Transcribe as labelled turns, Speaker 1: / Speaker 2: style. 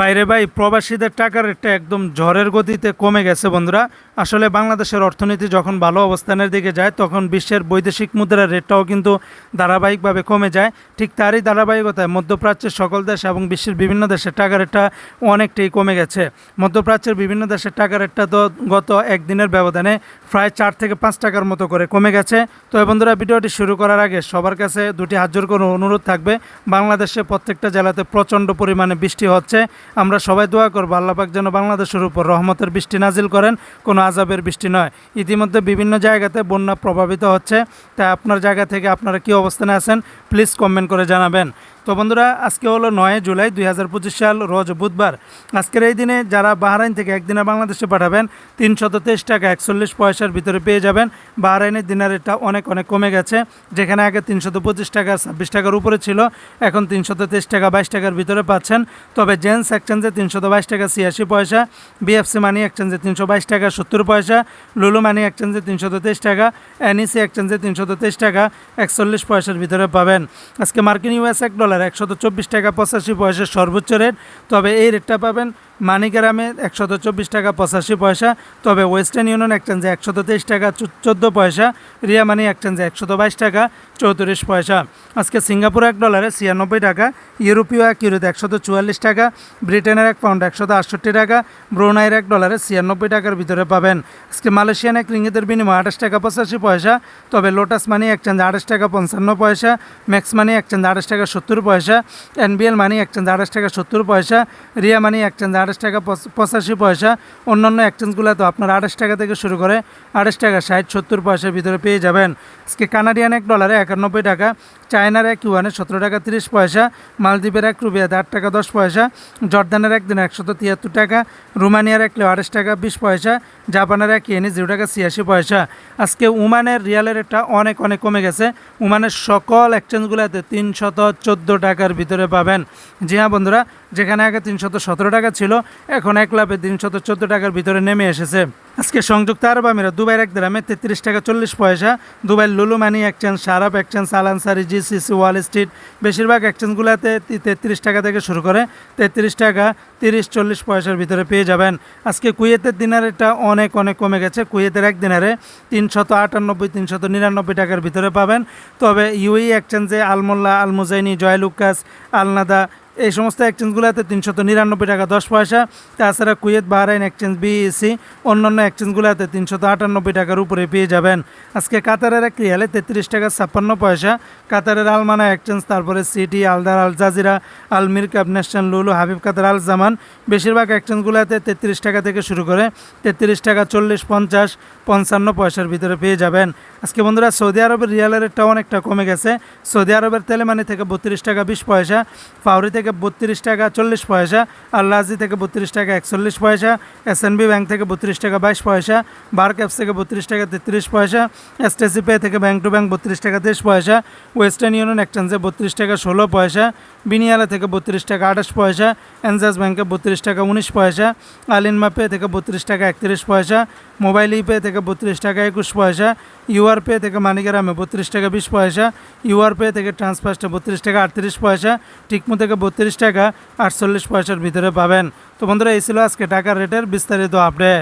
Speaker 1: বাইরে ভাই, প্রবাসীদের টাকার রেটটা একদম ঝড়ের গতিতে কমে গেছে বন্ধুরা। আসলে বাংলাদেশের অর্থনীতি যখন ভালো অবস্থানের দিকে যায়, তখন বিশ্বের বৈদেশিক মুদ্রার রেটটাও কিন্তু ধারাবাহিকভাবে কমে যায়। ঠিক তারই ধারাবাহিকতায় মধ্যপ্রাচ্যের সকল দেশ এবং বিশ্বের বিভিন্ন দেশের টাকা রেটটা অনেকটাই কমে গেছে। মধ্যপ্রাচ্যের বিভিন্ন দেশের টাকা রেটটা তো গত একদিনের ব্যবধানে প্রায় চার থেকে পাঁচ টাকার মতো করে কমে গেছে। তো বন্ধুরা, ভিডিওটি শুরু করার আগে সবার কাছে দুটি হাত জোর করে অনুরোধ থাকবে। বাংলাদেশে প্রত্যেকটা জেলাতে প্রচণ্ড পরিমাণে বৃষ্টি হচ্ছে। আমরা সবাই দোয়া করব আল্লাপাক যেন বাংলাদেশের উপর রহমতের বৃষ্টি নাজিল করেন, কোনো আজাবের বৃষ্টি নয়। ইতিমধ্যে বিভিন্ন জায়গাতে বন্যা প্রভাবিত হচ্ছে, তাই আপনার জায়গা থেকে আপনারা কি অবস্থানে আছেন প্লিজ কমেন্ট করে জানাবেন। তো বন্ধুরা, আজকে হলো নয় জুলাই দুই হাজার পঁচিশ সাল, রোজ বুধবার। আজকের এই দিনে যারা বাহরাইন থেকে একদিনে বাংলাদেশে পাঠাবেন, তিনশত তেইশ টাকা একচল্লিশ পয়সার ভিতরে পেয়ে যাবেন। বাহরাইনের দিনের রেটটা অনেক অনেক কমে গেছে। যেখানে আগে তিনশত পঁচিশ টাকা, ছাব্বিশ টাকার উপরে ছিল, এখন তিনশত তেইশ টাকা, বাইশ টাকার ভিতরে পাচ্ছেন। তবে জেন্স এক্সচেঞ্জে তিনশত বাইশ টাকা, ছিয়াশি পয়সা, বিএফসি মানি এক্সচেঞ্জে তিনশো বাইশ টাকা, সত্তর পয়সা, লুলু মানি এক্সচেঞ্জে তিনশত তেইশ টাকা, এনইসি এক্সচেঞ্জে তিনশত তেইশ টাকা, একচল্লিশ পয়সার ভিতরে পাবেন। আজকে মার্কিন ইউএস এক ডলার একশত চব্বিশ টাকা পঁচাশি পয়সার সর্বোচ্চ রেট তবে এই রেটটা পাবেন মানিগ্রামে একশত চব্বিশ টাকা পঁচাশি পয়সা, তবে ওয়েস্টার্ন ইউনিয়ন এক্সচেঞ্জে একশত তেইশ টাকা চোদ্দ পয়সা রিয়া মানি এক্সচেঞ্জে একশত বাইশ টাকা, চৌত্রিশ পয়সা। আজকে সিঙ্গাপুর এক ডলারে ছিয়ানব্বই টাকা, ইউরোপীয় এক ইউরোতে একশত চুয়াল্লিশ টাকা, ব্রিটেনের এক পাউন্ড একশত আটষট্টি টাকা, ব্রুনাইয়ের এক ডলারে ছিয়ানব্বই টাকার ভিতরে পাবেন। আজকে মালয়েশিয়ান এক রিঙ্গিতের বিনিময়ে আঠাশ টাকা পঁচাশি পয়সা, তবে লোটাস মানি এক্সচেঞ্জ আঠাশ টাকা পঞ্চান্ন পয়সা, ম্যাক্স মানি এক্সচেঞ্জ আঠাশ টাকা সত্তর পয়সা, এনবিএল মানি এক্সচেঞ্জ আঠাশ টাকা সত্তর পয়সা, রিয়া মানি এক্সচেঞ্জ আঠাশ টাকা পঁচ- পঁচাশি পয়সা। অন্যান্য এক্সচেঞ্জগুলো তো আপনার আঠাশ টাকা থেকে শুরু করে আঠাশ টাকা, ষাট, সত্তর পয়সার ভিতরে পেয়ে যাবেন। আজকে কানাডিয়ান এক ডলারে একানব্বই টাকা চায়নার এক ইউয়ানে সতেরো টাকা তিরিশ পয়সা মালদ্বীপের এক রুপিয়াতে আট টাকা দশ পয়সা জর্দানের একদিন একশত তিয়াত্তর টাকা রোমানিয়ার এক আঠাশ টাকা বিশ পয়সা জাপানের এক ইয়েনি জিরো টাকা ছিয়াশি পয়সা। আজকে উমানের রিয়ালের রেটটা অনেক অনেক কমে গেছে। উমানের সকল এক্সচেঞ্জগুলোতে তিনশত চোদ্দ টাকার ভিতরে পাবেন। জি হ্যাঁ বন্ধুরা যেখানে আগে তিনশত সতেরো টাকা ছিল, এখন এক লাভে তিনশত চোদ্দ টাকার ভিতরে নেমে এসেছে। আজকে সংযুক্ত আরব আমিরাত, দুবাইয়ের এক গ্রামে তেত্রিশ টাকা চল্লিশ পয়সা, দুবাইয়ের Lulu money exchange Sharaf exchange সালানসারি GCC, Wall Street, বেশিরভাগ এক্সচেঞ্জগুলোতে তেত্রিশ টাকা থেকে শুরু করে তেত্রিশ টাকা তিরিশ চল্লিশ পয়সার ভিতরে পেয়ে যাবেন। আজকে কুয়েতের দিনারেটা অনেক অনেক কমে গেছে। কুয়েতের এক দিনারে তিনশত আটানব্বই, তিনশত নিরানব্বই টাকার ভিতরে পাবেন। তবে ইউই এক্সচেঞ্জে আলমোল্লা, আলমুজাইনি, জয়লুকাস, আলনাদা এই সমস্ত এক্সচেঞ্জগুলোতে তিনশত নিরানব্বই টাকা দশ পয়সা। তাছাড়া কুয়েত, বাহরাইন এক্সচেঞ্জ বিইসি অন্যান্য এক্সচেঞ্জগুলোতে তিনশত আটানব্বই টাকার উপরে পেয়ে যাবেন। আজকে কাতারের এক রিয়ালে তেত্রিশ টাকা ছাপ্পান্ন পয়সা। কাতারের আলমানা এক্সচেঞ্জ তারপরে city Aldar, Al Jazeera, Al Mirqab national Lulu, Habib Qatar আল জামান। বেশিরভাগ এক্সচেঞ্জগুলোতে তেত্রিশ টাকা থেকে শুরু করে তেত্রিশ টাকা চল্লিশ, পঞ্চাশ, পঞ্চান্ন পয়সার ভিতরে পেয়ে যাবেন। আজকে বন্ধুরা, সৌদি আরবের রিয়ালের রেটটা অনেকটা কমে গেছে। সৌদি আরবের তেলেমানি থেকে বত্রিশ টাকা বিশ পয়সা। ফাউরি থেকে বত্রিশ টাকা চল্লিশ পয়সা আল্লাজি থেকে বত্রিশ টাকা একচল্লিশ পয়সা এসএনবি ব্যাংক থেকে বত্রিশ টাকা বাইশ পয়সা বার ক্যাপস থেকে বত্রিশ টাকা তেত্রিশ পয়সা এসটিসি পে থেকে ব্যাংক টু ব্যাংক বত্রিশ টাকা তেইশ পয়সা ওয়েস্টার্ন ইউনিয়ন এক্সচেঞ্জে বত্রিশ টাকা ষোলো পয়সা বিনিয়ালা থেকে বত্রিশ টাকা আঠাশ পয়সা এনজাস ব্যাংকে বত্রিশ টাকা উনিশ পয়সা আলিনমা পে থেকে বত্রিশ টাকা একত্রিশ পয়সা মোবাইল ইপে থেকে বত্রিশ টাকা একুশ পয়সা ইউআর পে থেকে মানিগ্রামে বত্রিশ টাকা বিশ পয়সা ইউআর পে থেকে ট্রান্সফার্সটা বত্রিশ টাকা আটত্রিশ পয়সা টিকমো থেকে বত্রিশ টাকা আটচল্লিশ পয়সার ভিতরে পাবেন। তো বন্ধুরা এই ছিল আজকে টাকার রেটের বিস্তারিত আপডেট